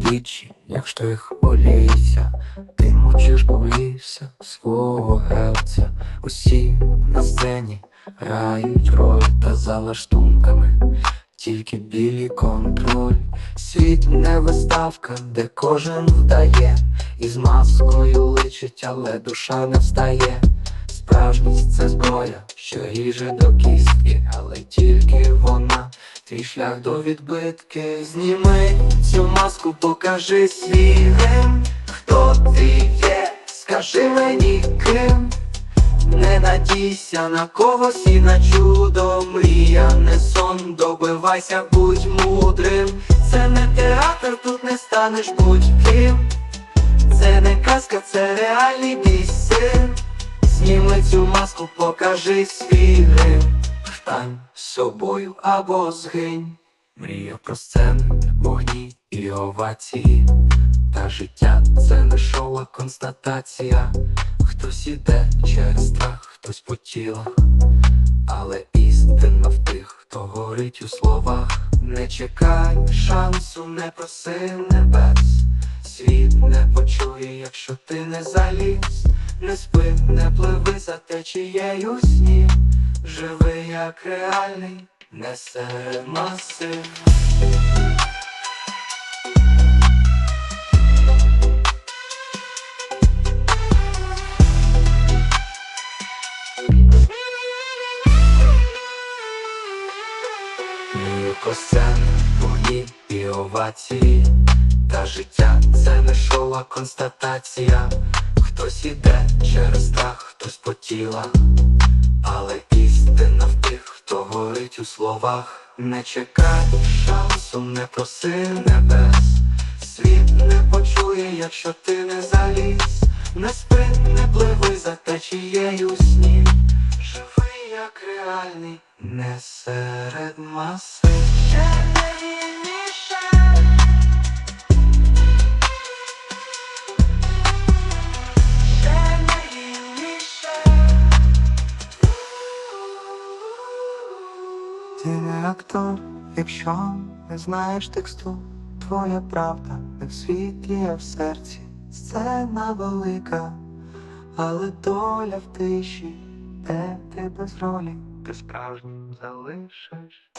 обличчі, якщо їх боліся, ти мовчиш, боїшся свого гравця. Усі на сцені грають роль та за лаштунками, тільки білі контроль. Світ не виставка, де кожен вдає, і з маскою личить, але душа не встає. Справжність це зброя, що ріже до кістки, але тільки вона, твій шлях до відбитки. Зніми цю маску, покажи свій. Хто ти є, скажи мені ким. Не надійся на когось і на чудо, мрія, не сон, добивайся, будь мудрим. Це не театр, тут не станеш будь-ким. Це не казка, це реальний бій цю маску, покажи свій грим Стань собою або згинь. Мрія про сцени, вогні і овації. Та життя це не шоу, а констатація. Хтось іде через страх, хтось по тілах. Але істина в тих, хто горить у словах. Не чекай шансу, не проси небес. Світ не почує, якщо ти не заліз Не спи, не пливи за течією снів. Живи як реальний, не серед маси сцен, вогні і овації. Та життя це не шоу, а констатація Хтось іде через страх, хтось по тілах. Але істина в тих, хто горить у словах. Не чекай шансу, не проси небес. Світ не почує, якщо ти не заліз. Не спи, не пливи за течією снів Живи як реальний, не серед маси Ти якщо не знаєш тексту, твоя правда не в світлі, а в серці. Сцена велика, але доля в тиші, де ти без ролі, ти справжнім залишиш.